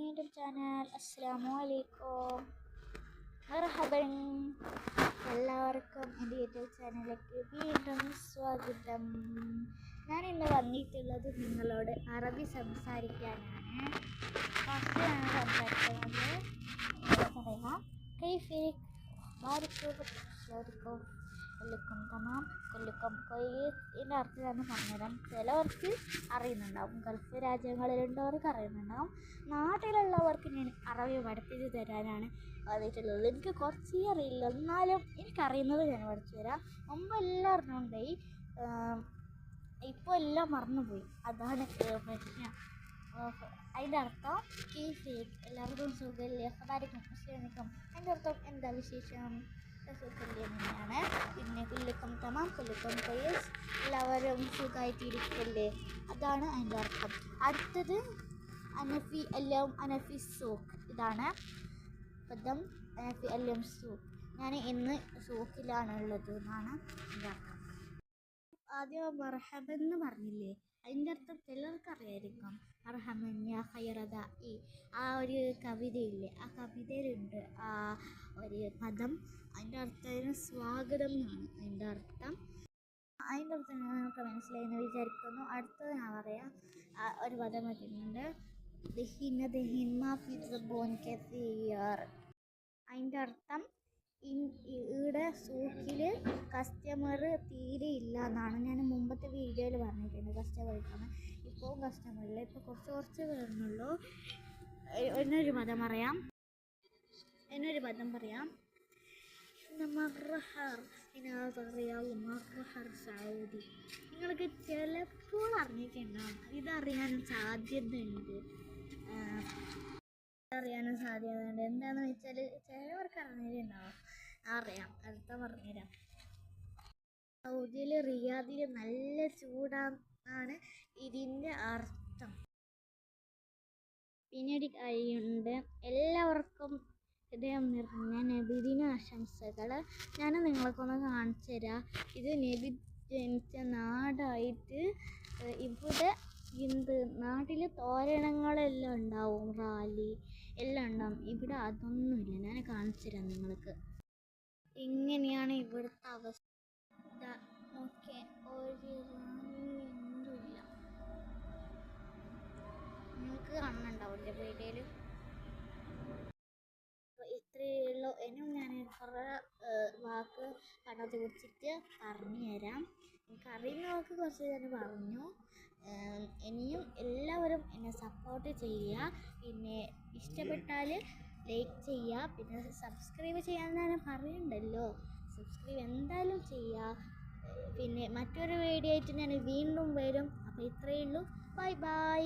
Welcome me channel. അസ്സാമു അലൈക്കും. മർഹബൻ. എല്ലാവർക്കും എന്റെ യൂട്യൂബ് ചാനലിലേക്ക് വീണ്ടും സ്വാഗതം. ഞാൻ ഇന്ന് വന്നിട്ടുള്ളത് നിങ്ങളോട് അറബി സംസാരിക്കാനാണ്. ഫസ്റ്റ് ഞാൻ സംസാരിക്കുന്നത്. പറയാം കൈഫിക് ബാരിക്കും ബാരിക്കും കൊല്ലിക്കും തമാം കൊല്ലിക്കം കൊയ്യിന്റെ അർത്ഥം ഞാൻ പറഞ്ഞുതരാം. ചിലവർക്ക് അറിയുന്നുണ്ടാവും. ഗൾഫ് രാജ്യങ്ങളിലുള്ളവർക്ക് അറിയുന്നുണ്ടാവും. നാട്ടിലുള്ളവർക്ക് ഞാൻ അറബി പഠിപ്പിച്ച് തരാനാണ് വന്നിട്ടുള്ളത്. എനിക്ക് കുറച്ചേ അറിയില്ല. എന്നാലും എനിക്കറിയുന്നത് ഞാൻ പഠിച്ചു തരാം. മുമ്പ് എല്ലാം അറിഞ്ഞുകൊണ്ടായി ഇപ്പോൾ എല്ലാം മറന്നുപോയി. അതാണ് പ്രശ്നം. അതിന്റെ അർത്ഥം കീ ഫേക്ക് എല്ലാവർക്കും സുഖമില്ലേ? അതായിരിക്കും. ക്ഷണിക്കും അതിന്റെ അർത്ഥം എന്താ വിശേഷം? സുഖമില്ലേ തന്നെയാണ് പിന്നെ കുല്ലിക്കം തമാം. കുല്ലിക്കം കൊയ്യസ് എല്ലാവരും സുഖമായിട്ടിരിക്കല്ലേ അതാണ് അതിന്റെ അർത്ഥം. അടുത്തത് അനഫി എല്ലാം അനഫി സൂക്ക്. ഇതാണ് പദം. അനഫി എല്ലാം സൂക്ക്. ഞാൻ ഇന്ന് സൂക്കിലാണ് ഉള്ളത് എന്നാണ് എന്റെ അർത്ഥം. ആദ്യം മർഹബെന്ന് പറഞ്ഞില്ലേ? അതിന്റെ അറിയായിരിക്കും അർഹമന്യ ഹൈറദ ഈ ആ ഒരു കവിതയില്ലേ? ആ കവിതയിലുണ്ട്. ആ ഒരു പദം. അതിന്റെ അർത്ഥം സ്വാഗതം എന്നാണ്. അതിന്റെ അർത്ഥം. അതിന്റെ അർത്ഥം നിങ്ങൾക്ക് മനസ്സിലായെന്ന് വിചാരിക്കുന്നു. അടുത്തത് ഞാൻ പറയാം. ഒരു പദം വരുന്നുണ്ട് ദഹിന ബോൺ ഫിസബോൻ കെസിയർ അതിന്റെ അർത്ഥം ഇവിടെ സൂക്കിൽ കസ്റ്റമർ തീരെ ഇല്ല എന്നാണ് ഞാൻ മുമ്പത്തെ വീഡിയോയിൽ പറഞ്ഞിട്ടുണ്ട് ഇല്ലെന്ന് ഇപ്പോൾ കസ്റ്റമർ ഇല്ല. ഇപ്പോൾ കുറച്ച് കുറച്ച് വരുന്നുള്ളൂ. എന്നൊരു പദം പറയാം. എന്നൊരു പദം പറയാം. സൗദി. നിങ്ങൾക്ക് ചിലപ്പോൾ അറിഞ്ഞിട്ടുണ്ടാവും. ഇതറിയാനും സാധ്യതയുണ്ട്. അറിയാനും സാധ്യതയുണ്ട്. എന്താണെന്ന് വെച്ചാൽ ചിലവർക്ക് അറിഞ്ഞിട്ടുണ്ടാവും അറിയാം അടുത്ത പറഞ്ഞുതരാം. സൗദിയിൽ റിയാദിൽ നല്ല ചൂടാണ് ഇതിന്റെ അർത്ഥം. പിന്നീട് കഴിയുണ്ട്. എല്ലാവർക്കും ഹൃദയം നിറഞ്ഞ നബിദിന ആശംസകൾ ഞാൻ നിങ്ങൾക്കൊന്ന് കാണിച്ചു തരാം ഇത് നബി ജനിച്ച നാടായിട്ട് ഇവിടെ എന്ത്? നാട്ടിൽ തോരണങ്ങളെല്ലാം ഉണ്ടാവും റാലി എല്ലാം ഉണ്ടാവും. ഇവിടെ അതൊന്നുമില്ല. ഞാൻ കാണിച്ചു തരാം നിങ്ങൾക്ക്. ഇങ്ങനെയാണ് ഇവിടുത്തെ അവസ്ഥ? ഓക്കെ ഒരു റാലി എന്തുമില്ല നിങ്ങൾക്ക് കാണുന്നുണ്ടാവില്ലേ വീഡിയോയിൽ ഇത്രയുള്ള ഇനിയും ഞാൻ കുറേ വാക്ക് കടത്തി കുറിച്ചിട്ട് പറഞ്ഞു തരാം എനിക്കറിയുന്ന നോക്കി കുറച്ച് ഞാൻ പറഞ്ഞു. ഇനിയും എല്ലാവരും എന്നെ സപ്പോർട്ട് ചെയ്യുക. പിന്നെ ഇഷ്ടപ്പെട്ടാൽ ലൈക്ക് ചെയ്യുക. പിന്നെ സബ്സ്ക്രൈബ് ചെയ്യാൻ ഞാൻ പറയുന്നുണ്ടല്ലോ സബ്സ്ക്രൈബ് എന്തായാലും ചെയ്യുക പിന്നെ മറ്റൊരു വീഡിയോ ആയിട്ട് ഞാൻ വീണ്ടും വരും. അപ്പോൾ ഇത്രയേ ഉള്ളൂ. Bye bye